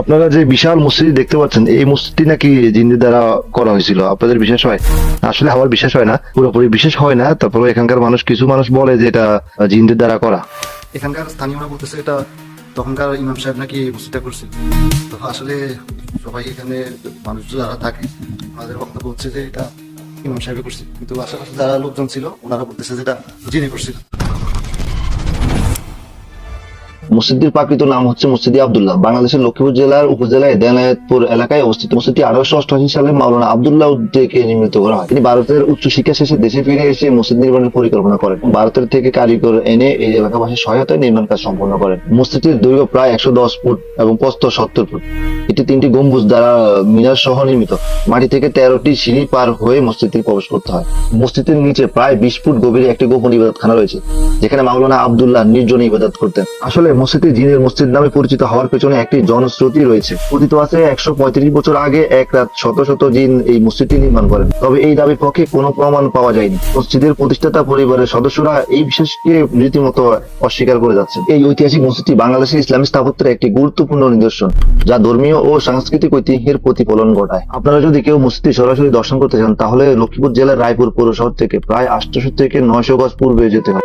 আপনারা যে বিশাল মসজিদ দেখতে পাচ্ছেন, এই মসজিদটি নাকি জিন্দের দ্বারা করা হয়েছিল? আপনাদের বিশ্বাস হয়? আসলে আমার বিশ্বাস হয় না। পুরোপুরি বিশ্বাস হয় না। তারপরে এখানকার মানুষ, কিছু মানুষ বলে যে এটা জিন্দের দ্বারা করা। এখানকার স্থানীয়রা বলতেছে এটা তখনকার ইমাম সাহেব নাকি মসজিদটা করছে তো আসলে সবাই এখানে মানুষ যারা থাকে আমাদের বক্তব্য হচ্ছে যে এটা ইমাম সাহেব করছে কিন্তু আশেপাশে যারা লোকজন ছিল, ওনারা বলতেছে যে এটা জিনে করছিল। মসজিদটির প্রাকৃত নাম হচ্ছে মসজিদ আব্দুল্লাহ। বাংলাদেশের লক্ষ্মীপুর জেলার উপজেলায় দেনায়তপুর এলাকায় অবস্থিত। মসজিদটি আঠারোশো অষ্টআশি সালে মাওলানা আব্দুল্লাহ উদ্দিকে নির্মিত করা হয়। তিনি ভারতের উচ্চ শিক্ষা শেষে দেশে ফিরে এসে মসজিদ নির্মাণের পরিকল্পনা করেন। ভারতের থেকে কারিগর এনে এই এলাকাবাসীর সহায়তায় নির্মাণ কাজ সম্পন্ন করেন। মসজিদটির দৈর্ঘ্য প্রায় একশো দশ ফুট এবং প্রস্থ সত্তর ফুট। এটি তিনটি গম্বুজ দ্বারা মিনার সহ নির্মিত। মাটি থেকে তেরোটি সিঁড়ি পার হয়ে মসজিদে প্রবেশ করতে হয়। মসজিদের নিচে প্রায় বিশ ফুট গভীরে একটি গোপন ইবাদতখানা রয়েছে, যেখানে মাওলানা আবদুল্লাহ নির্জনে ইবাদত করতেন। আসলে মসজিদটি জিনের মসজিদ নামে পরিচিত হওয়ার পেছনে একটি জনশ্রুতি রয়েছে। কথিত আছে, একশো পঁয়ত্রিশ বছর আগে এক রাত শত শত জিন এই মসজিদটি নির্মাণ করেন। তবে এই দাবির পক্ষে কোনো প্রমাণ পাওয়া যায়নি। মসজিদের প্রতিষ্ঠাতা পরিবারের সদস্যরা এই বিশ্বাসকে রীতিমতো অস্বীকার করে যাচ্ছে এই ঐতিহাসিক মসজিদটি বাংলাদেশের ইসলামী স্থাপত্যের একটি গুরুত্বপূর্ণ নিদর্শন, যা ধর্মীয় ও সাংস্কৃতিক ঐতিহ্যের প্রতিফলন ঘটায়। আপনারা যদি কেউ মসজিদটি সরাসরি দর্শন করতে চান, তাহলে লক্ষ্মীপুর জেলার রায়পুর পৌর শহর থেকে প্রায় আটশো থেকে নয়শো গজ পূর্বে যেতে হবে।